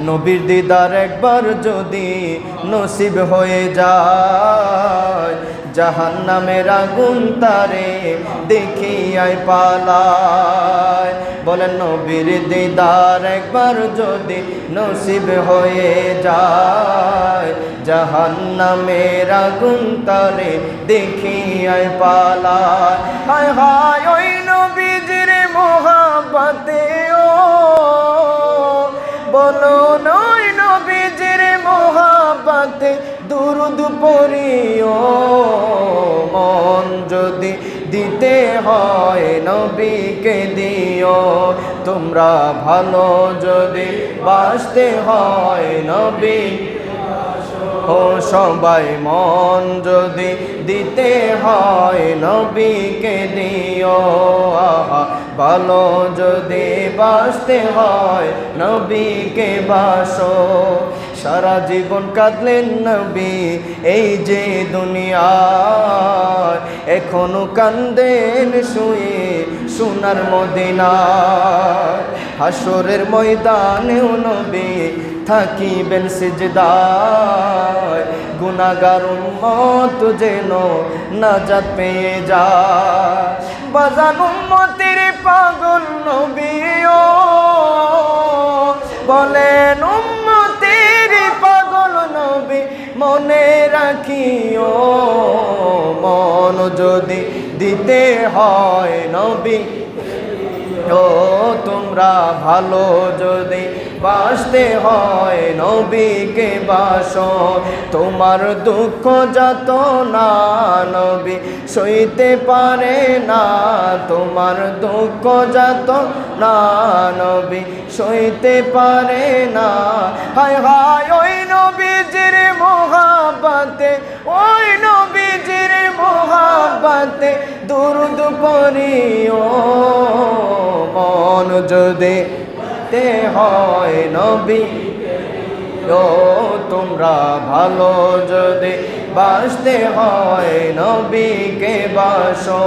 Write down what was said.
নবীর দিদার একবার যদি নসিব হয়ে যায়, জাহান্নামের আগুন তারে দেখিয়াই পালায়। বলেন, নবীর দিদার একবার যদি নসিব হয়ে যায়, জাহান্নামের আগুন তারে দেখিয়াই পালায়। হায় হায় বলো, নয় নবীজির মোহাবাতে দুরুদ পড়িও। মন যদি দিতে হয় নবীকে দিও। তোমরা ভালো যদি বাসতে হয় নবী। ও সবাই, মন যদি দিতে হয় নবীকে দিও। ভালো যদি বাসতে হয় নবীকে বাসো। সারা জীবন কাঁদলেন নবী এই যে দুনিয়া এখনও কান্দেন শুয়ে সোনার মদিনা হাসরের ময়দানেও নবী থাকিবেন সিজদায়। গুনাগার উম্মত যেন নাজাত পেয়ে যায়। বাজান উম্মতের বলেন উম্মতের পাগল নবী মনে রাখিও মন যদি দিতে হয় নবী। তোমরা ভালো যদি বাসতে হয় নবীকে বাস। তোমার দুঃখ যত না নবী সইতে পারে না। তোমার দুঃখ যত না নবী সইতে পারে না। হায় হায় ওই নবীজির মোহাবাতে ওই নবীজির মোহাবাতে দুরুদ মন যদি তে হয় নবী ও তোমরা ভালো যদি বাসতে হয় নবীকে বাসো।